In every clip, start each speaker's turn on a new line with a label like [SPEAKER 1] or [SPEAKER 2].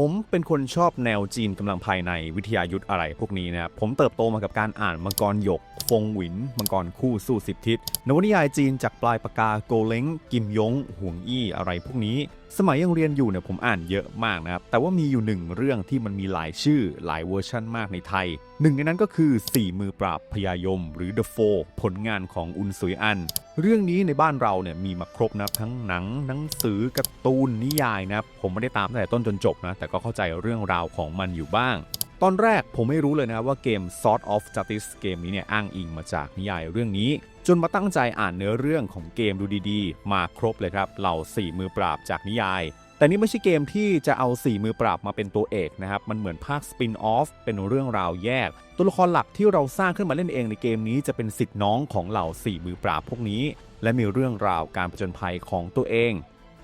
[SPEAKER 1] ผมเป็นคนชอบแนวจีนกำลังภายในวิทยายุทธอะไรพวกนี้นะครับผมเติบโตมากับการอ่านมังกรหยก ฟงหวิน มังกรคู่สู้สิบทิศนวนิยายจีนจากปลายปากกาโกเล้งกิมยงห่วงอี้อะไรพวกนี้สมัยยังเรียนอยู่เนี่ยผมอ่านเยอะมากนะครับ แต่ว่ามีอยู่หนึ่งเรื่องที่มันมีหลายชื่อหลายเวอร์ชั่นมากในไทย หนึ่งในนั้นก็คือ 4 มือปราบพญายม หรือ The Four ผลงานของอุนซุยอัน เรื่องนี้ในบ้านเราเนี่ยมีมาครบนะครับทั้งหนังหนังสือการ์ตูนนิยายนะครับผมไม่ได้ตามตั้งแต่ต้นจนจบนะ แต่ก็เข้าใจเรื่องราวของมันอยู่บ้าง ตอนแรกผมไม่รู้เลยนะว่าเกม Sword of Justice เกมนี้เนี่ยอ้างอิงมาจากนิยายเรื่องนี้ จนมาตั้งใจอ่านเนื้อเรื่องของเกมดูดีๆ มาครบเลยครับเหล่า4มือปราบจากนิยาย แต่นี่ไม่ใช่เกมที่จะเอา4มือปราบมาเป็นตัวเอกนะครับ มันเหมือนภาคสปินออฟเป็นเรื่องราวแยก ตัวละครหลักที่เราสร้างขึ้นมาเล่นเองในเกมนี้จะเป็นสิทธิ์น้องของเหล่า4มือปราบพวกนี้ และมีเรื่องราวการผจญภัยของตัวเอง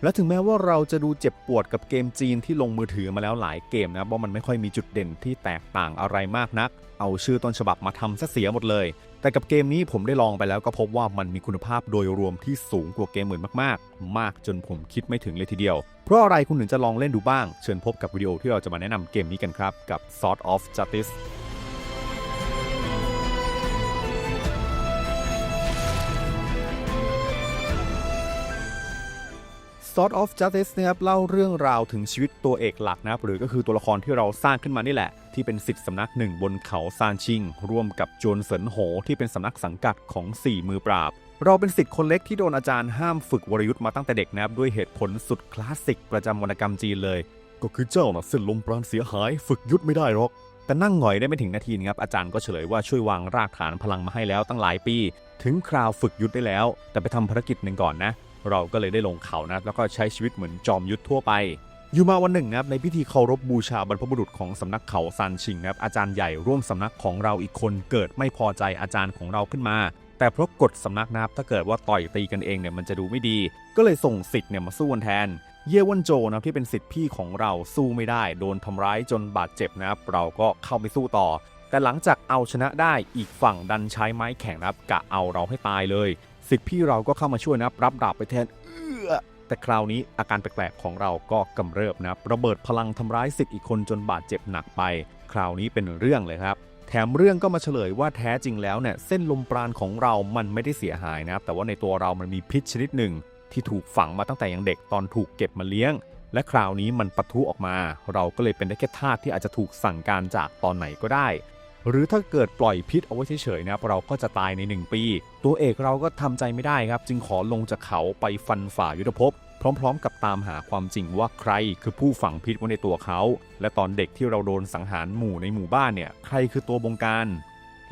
[SPEAKER 1] และถึงแม้ว่าเราจะดูเจ็บปวดกับเกมจีนที่ลงมือถือมาแล้วหลายเกมนะว่ามันไม่ค่อยมีจุดเด่นที่แตกต่างอะไรมากนัก เอาชื่อต้นฉบับมาทำซะเสียหมดเลย แต่กับเกมนี้ผมได้ลองไปแล้วก็พบว่ามันมีคุณภาพโดยรวมที่สูงกว่าเกมอื่นมากๆ มากจนผมคิดไม่ถึงเลยทีเดียว เพราะอะไรคุณถึงจะลองเล่นดูบ้าง เชิญพบกับวิดีโอที่เราจะมาแนะนำเกมนี้กันครับกับ Sword of Justice Sword of Justice นะครับเล่าเรื่องราวถึงชีวิตตัวเอกหลักนะครับหรือก็คือตัวละครที่เราสร้างขึ้นมานี่แหละ ที่เป็นสิทธิ์สำนักหนึ่งบนเขาซานชิง ร่วมกับโจนเสินโหที่เป็นสำนักสังกัดของ 4 มือปราบ เราเป็นสิทธิ์คนเล็กที่โดนอาจารย์ห้ามฝึกวรยุทธ์มาตั้งแต่เด็กนะครับด้วยเหตุผลสุดคลาสสิกประจำวรรณกรรมจีนเลย ก็คือเจ้าน่ะเส้นลมปราณเสียหาย ฝึกยุทธไม่ได้หรอกแต่นั่งหงอยได้ไม่ถึงนาทีนะครับอาจารย์ก็เฉลยว่าช่วยวางรากฐานพลังมาให้แล้วตั้งหลายปี ถึงคราวฝึกยุทธได้แล้ว แต่ไปทำภารกิจหนึ่งก่อนนะ เราก็เลยได้ลงเขานะครับแล้วก็ใช้ชีวิตเหมือนจอมยุทธทั่วไปอยู่มาวันหนึ่งนะครับในพิธีเคารพบูชาบรรพบุรุษของสำนักเขาซานชิงนะครับอาจารย์ใหญ่ร่วมสำนักของเราอีกคนเกิดไม่พอใจอาจารย์ของเราขึ้นมา แต่เพราะกฎสำนักนะครับถ้าเกิดว่าต่อยตีกันเองเนี่ยมันจะดูไม่ดี ก็เลยส่งสิทธิ์เนี่ยมาสู้กันแทน เยวันโจนะครับที่เป็นสิทธิ์พี่ของเราสู้ไม่ได้ โดนทำร้ายจนบาดเจ็บนะครับเราก็เข้าไปสู้ต่อ แต่หลังจากเอาชนะได้อีกฝั่งดันใช้ไม้แข็งนะครับกะเอาเราให้ตายเลย สิทธิ์พี่เราก็เข้ามาช่วยนะรับดาบไปแทนเอื้อแต่คราวนี้อาการแปลกๆของเราก็กำเริบนะครับระเบิดพลังทำร้ายสิทธิ์อีกคนจนบาดเจ็บหนักไป คราวนี้เป็นเรื่องเลยครับแถมเรื่องก็มาเฉลยว่าแท้จริงแล้วเนี่ยเส้นลมปราณของเรามันไม่ได้เสียหายนะครับแต่ว่าในตัวเรามันมีพิษชนิดหนึ่ง ที่ถูกฝังมาตั้งแต่ยังเด็กตอนถูกเก็บมาเลี้ยง และคราวนี้มันปะทุออกมา เราก็เลยเป็นได้แค่ทาสที่อาจจะถูกสั่งการจากตอนไหนก็ได้ หรือถ้าเกิดปล่อยพิษเอาไว้เฉยๆนะครับเราก็จะตายใน 1 ปี ตัวเอกเราก็ทำใจไม่ได้ครับ จึงขอลงจากเขาไปฟันฝ่ายุทธภพพร้อมๆ กับตามหาความจริงว่าใครคือผู้ฝังพิษไว้ในตัวเขา และตอนเด็กที่เราโดนสังหารหมู่ในหมู่บ้านเนี่ย ใครคือตัวบงการ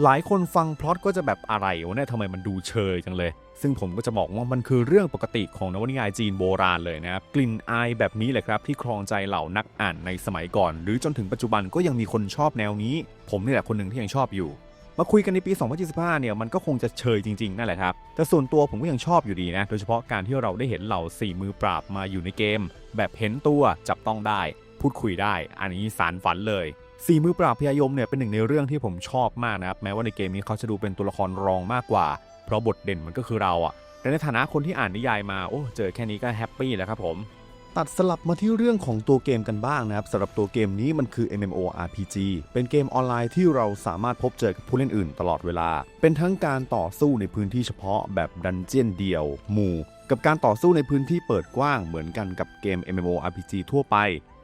[SPEAKER 1] หลายคนฟังพล็อตก็จะแบบอะไรวะเนี่ยทำไมมันดูเชยจังเลย ซึ่งผมก็จะบอกว่ามันคือเรื่องปกติของนวนิยายจีนโบราณเลยนะครับ กลิ่นอายแบบนี้แหละครับที่ครองใจเหล่านักอ่านในสมัยก่อน หรือจนถึงปัจจุบันก็ยังมีคนชอบแนวนี้ ผมนี่แหละคนหนึ่งที่ยังชอบอยู่ มาคุยกันในปี 2025 เนี่ยมันก็คงจะเชยจริงๆนั่นแหละครับ แต่ส่วนตัวผมก็ยังชอบอยู่ดีนะ โดยเฉพาะการที่เราได้เห็นเหล่าสี่มือปราบมาอยู่ในเกม แบบเห็นตัวจับต้องได้ พูดคุยได้ อันนี้สารฝันเลย สี่มือปราบพยายมเนี่ยเป็นหนึ่งในเรื่องที่ผมชอบมากนะครับแม้ว่าในเกมนี้เขาจะดูเป็นตัวละครรองมากกว่า เพราะบทเด่นมันก็คือเราอะแต่ในฐานะคนที่อ่านนิยายมาโอ้เจอแค่นี้ก็แฮปปี้แล้วครับผมตัดสลับมาที่เรื่องของตัวเกมกันบ้างนะครับสำหรับตัวเกมนี้มันคือ MMORPG เป็นเกมออนไลน์ที่เราสามารถพบเจอกับผู้เล่นอื่นตลอดเวลา เป็นทั้งการต่อสู้ในพื้นที่เฉพาะแบบดันเจียนเดียว หมู่ กับการต่อสู้ในพื้นที่เปิดกว้างเหมือนกันกับเกม MMORPG ทั่วไป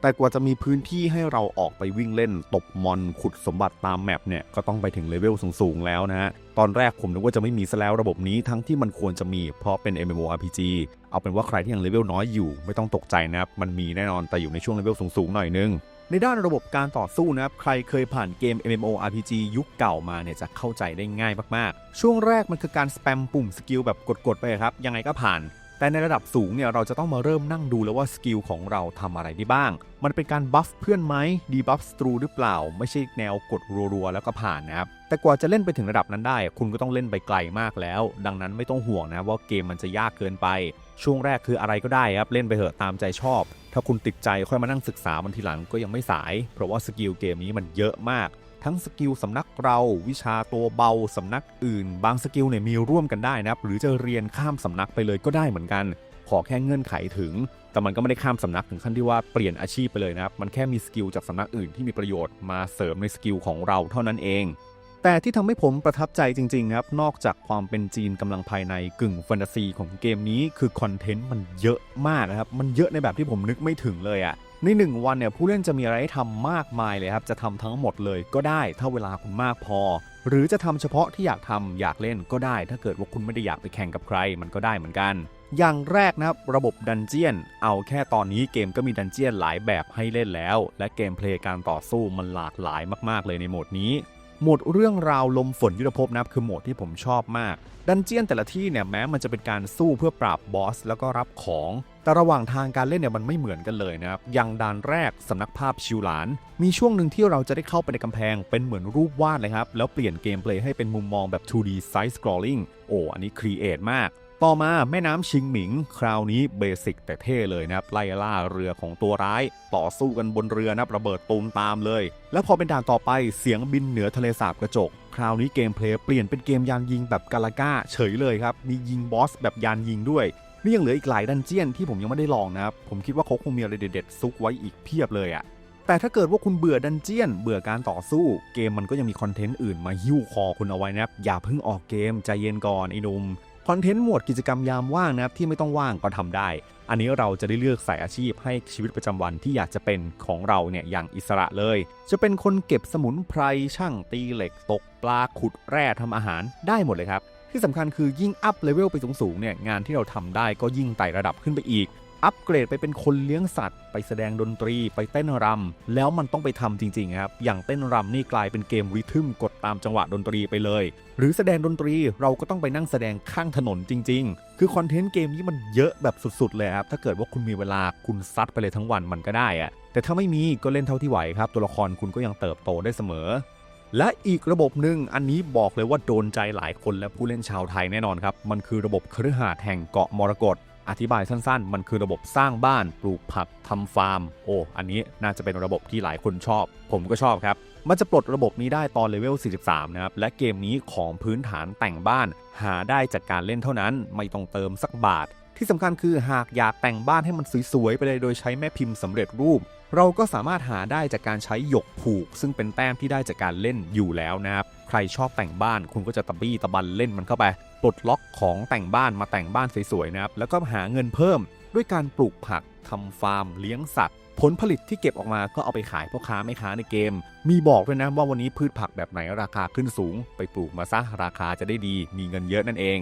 [SPEAKER 1] แต่กว่าจะมีพื้นที่ให้เราออกไปวิ่งเล่น ตบมอนขุดสมบัติตามแมปเนี่ยก็ต้องไปถึงเลเวลสูงๆแล้วนะฮะตอนแรกผมนึกว่าจะไม่มีซะแล้วระบบนี้ทั้งที่มันควรจะมีเพราะเป็น MMORPG เอาเป็นว่าใครที่ยังเลเวลน้อยอยู่ไม่ต้องตกใจนะครับมันมีแน่นอนแต่อยู่ในช่วงเลเวลสูงๆหน่อยนึงในด้านระบบการต่อสู้นะครับ ใครเคยผ่านเกม MMORPG ยุคเก่ามาเนี่ยจะเข้าใจได้ง่ายมาก ๆ ช่วงแรกมันคือการสแปมปุ่มสกิลแบบกด ๆ ไปครับ ยังไงก็ผ่าน แต่ในระดับสูงเนี่ยเราจะต้องมาเริ่มนั่งดูแล้วว่าสกิลของเราทำอะไรได้บ้าง มันเป็นการบัฟเพื่อนไหมดีบัฟสตรูหรือเปล่า ไม่ใช่แนวกดรัวๆแล้วก็ผ่านนะครับแต่กว่าจะเล่นไปถึงระดับนั้นได้ คุณก็ต้องเล่นไปไกลมากแล้ว ดังนั้นไม่ต้องห่วงนะว่าเกมมันจะยากเกินไป ช่วงแรกคืออะไรก็ได้ครับ เล่นไปเถอะตามใจชอบ ถ้าคุณติดใจค่อยมานั่งศึกษามันทีหลังก็ยังไม่สาย เพราะว่าสกิลเกมนี้มันเยอะมาก ทั้งสกิลสำนักเราวิชาตัวเบาสำนักอื่น บางสกิลเนี่ยมีร่วมกันได้นะครับ หรือจะเรียนข้ามสำนักไปเลยก็ได้เหมือนกัน ขอแค่เงื่อนไขถึง แต่มันก็ไม่ได้ข้ามสำนักถึงขั้นที่ว่าเปลี่ยนอาชีพไปเลยนะครับ มันแค่มีสกิลจากสำนักอื่นที่มีประโยชน์มาเสริมในสกิลของเราเท่านั้นเอง แต่ที่ทำให้ผมประทับใจจริง ๆ ครับ นอกจากความเป็นจีนกำลังภายในกึ่งแฟนตาซีของเกมนี้คือคอนเทนต์มันเยอะมากนะครับ มันเยอะในแบบที่ผมนึกไม่ถึงเลยอะ่ะในหนึ่งวันเนี่ยผู้เล่นจะมีอะไรให้ทำมากมายเลยครับ จะทำทั้งหมดเลยก็ได้ถ้าเวลาคุณมากพอ หรือจะทำเฉพาะที่อยากทำอยากเล่นก็ได้ ถ้าเกิดว่าคุณไม่ได้อยากไปแข่งกับใครมันก็ได้เหมือนกัน อย่างแรกนะครับระบบดันเจียน เอาแค่ตอนนี้เกมก็มีดันเจียนหลายแบบให้เล่นแล้ว และเกมเพลย์การต่อสู้มันหลากหลายมากๆเลยในโหมดนี้ โหมดเรื่องราวลมฝนยุทธภพนะครับคือโหมดที่ผมชอบมาก ดันเจียนแต่ละที่เนี่ยแม้มันจะเป็นการสู้เพื่อปราบบอสแล้วก็รับของ แต่ระหว่างทางการเล่นเนี่ยมันไม่เหมือนกันเลยนะครับ อย่างด่านแรกสำนักภาพชิวหลาน มีช่วงหนึ่งที่เราจะได้เข้าไปในกำแพงเป็นเหมือนรูปวาดเลยครับ แล้วเปลี่ยนเกมเพลย์ให้เป็นมุมมองแบบ 2D side scrolling โอ้อันนี้ครีเอทมาก ต่อมาแม่น้ำชิงหมิง คราวนี้เบสิกแต่เท่เลยนะครับ ไล่ล่าเรือของตัวร้าย ต่อสู้กันบนเรือนะระเบิดตูมตามเลย แล้วพอเป็นด่านต่อไปเสียงบินเหนือทะเลสาบกระจก คราวนี้เกมเพลย์เปลี่ยนเป็นเกมยานยิงแบบกาลาก้าเฉยเลยครับ มียิงบอสแบบยานยิงด้วยนี่ยังเหลืออีกหลายดันเจียนที่ผมยังไม่ได้ลองนะครับ ผมคิดว่าเขาคงมีอะไรเด็ดๆซุกไว้อีกเพียบเลยอะแต่ถ้าเกิดว่าคุณเบื่อดันเจียน เบื่อการต่อสู้ เกมมันก็ยังมีคอนเทนต์อื่นมาหิ้วคอคุณเอาไว้นะครับ อย่าเพิ่งออกเกมใจเย็นก่อนไอ้หนุ่ม คอนเทนต์หมวดกิจกรรมยามว่างนะครับที่ไม่ต้องว่างก็ทำได้ อันนี้เราจะได้เลือกสายอาชีพให้ชีวิตประจำวันที่อยากจะเป็นของเราเนี่ยอย่างอิสระเลย จะเป็นคนเก็บสมุนไพรช่างตีเหล็กตกปลาขุดแร่ทำอาหารได้หมดเลยครับที่สำคัญคือยิ่งอัพเลเวลไปสูงๆเนี่ยงานที่เราทำได้ก็ยิ่งไต่ระดับขึ้นไปอีก อัปเกรดไปเป็นคนเลี้ยงสัตว์ ไปแสดงดนตรีไปเต้นรำแล้วมันต้องไปทำจริงๆครับ อย่างเต้นรำนี่กลายเป็นเกมริทึมกดตามจังหวะดนตรีไปเลย หรือแสดงดนตรีเราก็ต้องไปนั่งแสดงข้างถนนจริง ๆ คือคอนเทนต์เกมนี้มันเยอะแบบสุด ๆ เลยครับ ถ้าเกิดว่าคุณมีเวลาคุณซัดไปเลยทั้งวันมันก็ได้อะแต่ถ้าไม่มีก็เล่นเท่าที่ไหวครับ ตัวละครคุณก็ยังเติบโตได้เสมอและอีกระบบหนึ่งอันนี้บอกเลยว่าโดนใจหลายคนและผู้เล่นชาวไทยแน่นอนครับ มันคือระบบเคฤหาสน์แห่งเกาะมรกต อธิบายสั้นๆ มันคือระบบสร้างบ้าน ปลูกผักทำฟาร์ม โอ้ อันนี้น่าจะเป็นระบบที่หลายคนชอบ ผมก็ชอบครับ มันจะปลดระบบนี้ได้ตอนเลเวล 43 นะครับ และเกมนี้ของพื้นฐานแต่งบ้าน หาได้จากการเล่นเท่านั้น ไม่ต้องเติมสักบาท ที่สำคัญคือหากอยากแต่งบ้านให้มันสวยๆ ไปเลยโดยใช้แม่พิมพ์สำเร็จรูป เราก็สามารถหาได้จากการใช้หยกผูก ซึ่งเป็นแต้มที่ได้จากการเล่นอยู่แล้วนะครับ ใครชอบแต่งบ้านคุณก็จะตะบี้ตะบันเล่นมันเข้าไป ปลดล็อกของแต่งบ้านมาแต่งบ้านสวยๆนะครับ แล้วก็หาเงินเพิ่มด้วยการปลูกผักทำฟาร์ม เลี้ยงสัตว์ ผลผลิตที่เก็บออกมาก็เอาไปขายพ่อค้าแม่ค้าในเกม มีบอกด้วยนะว่าวันนี้พืชผักแบบไหนราคาขึ้นสูง ไปปลูกมาซะราคาจะได้ดี มีเงินเยอะนั่นเอง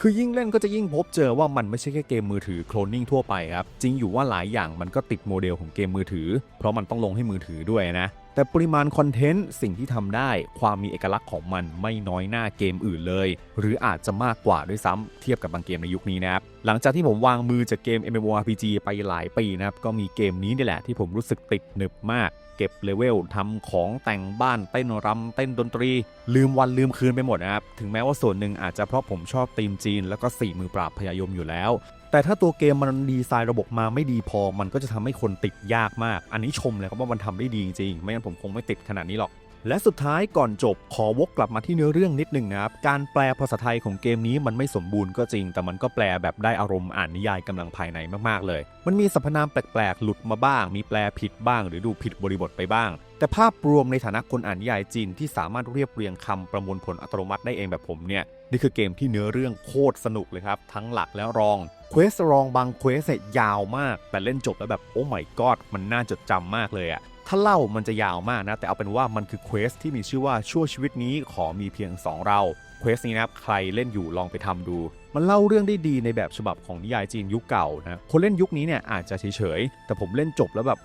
[SPEAKER 1] คือยิ่งเล่นก็จะยิ่งพบเจอว่ามันไม่ใช่แค่เกมมือถือโคลนนิ่งทั่วไปครับ จริงอยู่ว่าหลายอย่างมันก็ติดโมเดลของเกมมือถือ เพราะมันต้องลงให้มือถือด้วยนะ แต่ปริมาณคอนเทนต์สิ่งที่ทำได้ ความมีเอกลักษณ์ของมันไม่น้อยหน้าเกมอื่นเลย หรืออาจจะมากกว่าด้วยซ้ำเทียบกับบางเกมในยุคนี้นะครับ หลังจากที่ผมวางมือจากเกม MMORPG ไปหลายปีนะครับ ก็มีเกมนี้นี่แหละที่ผมรู้สึกติดหนึบมาก เก็บเลเวลทำของแต่งบ้านเต้นรำเต้นดนตรี ลืมวันลืมคืนไปหมดนะครับ ถึงแม้ว่าส่วนหนึ่งอาจจะเพราะผมชอบธีมจีน แล้วก็สี่มือปราบพยายมอยู่แล้ว แต่ถ้าตัวเกมมันดีไซน์ระบบมาไม่ดีพอ มันก็จะทำให้คนติดยากมาก อันนี้ชมเลยครับว่ามันทำได้ดีจริงๆไม่งั้นผมคงไม่ติดขนาดนี้หรอก และสุดท้ายก่อนจบขอวกกลับมาที่เนื้อเรื่องนิดหนึ่งนะครับ การแปลภาษาไทยของเกมนี้มันไม่สมบูรณ์ก็จริง แต่มันก็แปลแบบได้อารมณ์อ่านนิยายกำลังภายในมากๆเลย มันมีสรรพนามแปลกๆ หลุดมาบ้าง มีแปลผิดบ้าง หรือดูผิดบริบทไปบ้าง แต่ภาพรวมในฐานะคนอ่านนิยายจีนที่สามารถเรียบเรียงคำประมวลผลอัตโนมัติได้เองแบบผมเนี่ยนี่คือเกมที่เนื้อเรื่องโคตรสนุกเลยครับทั้งหลักและรองเควสรองบางเควสเนี่ยยาวมาก แต่เล่นจบแล้วแบบโอ้ my god มันน่าจดจำมากเลยอะ ถ้าเล่ามันจะยาวมากนะ แต่เอาเป็นว่ามันคือเควสที่มีชื่อว่าชั่วชีวิตนี้ขอมีเพียง 2 เราเควสนี้นะครับใครเล่นอยู่ลองไปทำดู มันเล่าเรื่องได้ดีในแบบฉบับของนิยายจีนยุคเก่านะคนเล่นยุคนี้เนี่ยอาจจะเฉยๆ แต่ผมเล่นจบแล้วแบบ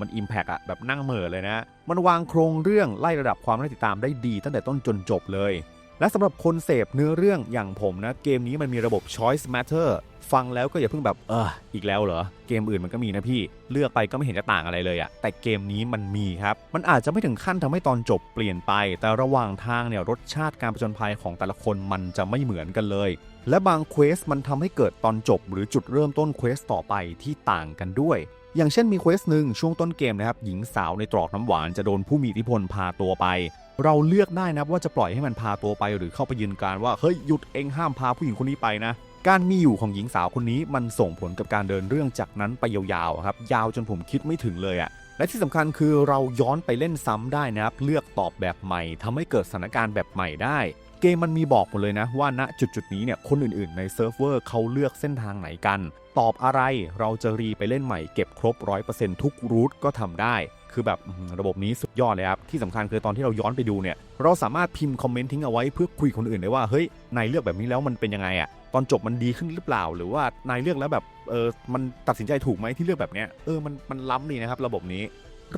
[SPEAKER 1] มันอิมแพกอะแบบนั่งเหม่อเลยนะ มันวางโครงเรื่องไล่ระดับความน่าติดตามได้ดีตั้งแต่ต้นจนจบเลย และสำหรับคนเสพเนื้อเรื่องอย่างผมนะ เกมนี้มันมีระบบ choice matter ฟังแล้วก็อย่าเพิ่งแบบ เอออีกแล้วเหรอ เกมอื่นมันก็มีนะพี่ เลือกไปก็ไม่เห็นจะต่างอะไรเลยอะแต่เกมนี้มันมีครับ มันอาจจะไม่ถึงขั้นทำให้ตอนจบเปลี่ยนไป แต่ระหว่างทางเนี่ยรสชาติการผจญภัยของแต่ละคนมันจะไม่เหมือนกันเลย และบางเควสมันทำให้เกิดตอนจบ หรือจุดเริ่มต้นเควสต่อไปที่ต่างกันด้วยอย่างเช่นมีเควสหนึ่งช่วงต้นเกมนะครับหญิงสาวในตรอกน้ำหวานจะโดนผู้มีอิทธิพลพาตัวไป เราเลือกได้นะว่าจะปล่อยให้มันพาตัวไปหรือเข้าไปยืนการว่าเฮ้ยหยุดเองห้ามพาผู้หญิงคนนี้ไปนะ การมีอยู่ของหญิงสาวคนนี้มันส่งผลกับการเดินเรื่องจากนั้นไปยาวๆครับยาวจนผมคิดไม่ถึงเลยอะและที่สำคัญคือเราย้อนไปเล่นซ้ำได้นะครับ เลือกตอบแบบใหม่ทำให้เกิดสถานการณ์แบบใหม่ได้ เกมมันมีบอกหมดเลยนะ ว่าณจุดจุดๆนี้เนี่ยคนอื่นๆ ในเซิร์ฟเวอร์เขาเลือกเส้นทางไหนกัน ตอบอะไรเราจะรีไปเล่นใหม่เก็บครบ 100%ทุกรูทก็ทำได้ คือแบบระบบนี้สุดยอดเลยครับ ที่สำคัญคือตอนที่เราย้อนไปดูเนี่ย เราสามารถพิมพ์คอมเมนต์ทิ้งเอาไว้เพื่อคุยคนอื่นได้ว่า เฮ้ย นายเลือกแบบนี้แล้วมันเป็นยังไงอะตอนจบมันดีขึ้นหรือเปล่า หรือว่านายเลือกแล้วแบบ เออ มันตัดสินใจถูกไหมที่เลือกแบบเนี้ย เออ มัน มันล้ำดีนะครับ ระบบนี้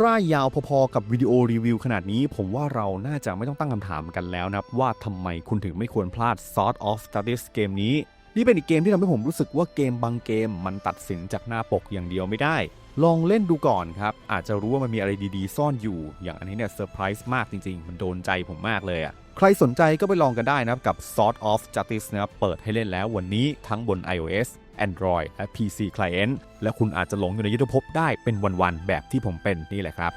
[SPEAKER 1] ร่ายยาวพอๆกับวิดีโอรีวิวขนาดนี้ ผมว่าเราน่าจะไม่ต้องตั้งคำถามกันแล้วนะครับว่าทำไมคุณถึงไม่ควรพลาด Sort of Studies เกมนี้ นี่เป็นอีกเกมที่ทำให้ผมรู้สึกว่าเกมบางเกม มันตัดสินจากหน้าปกอย่างเดียวไม่ได้ ลองเล่นดูก่อนครับ อาจจะรู้ว่ามันมีอะไรดีๆ ซ่อนอยู่ อย่างอันนี้เนี่ยเซอร์ไพรส์มากจริง ๆ มันโดนใจผมมากเลยอะ่ะ ใครสนใจก็ไปลองกันได้นะครับ กับ Sort of Justice นะครับเปิดให้เล่นแล้ววันนี้ทั้งบน iOS Android และ PC Client และคุณอาจจะหลงอยู่ในยุทธภพได้เป็นวันๆแบบที่ผมเป็นนี่แหละครับ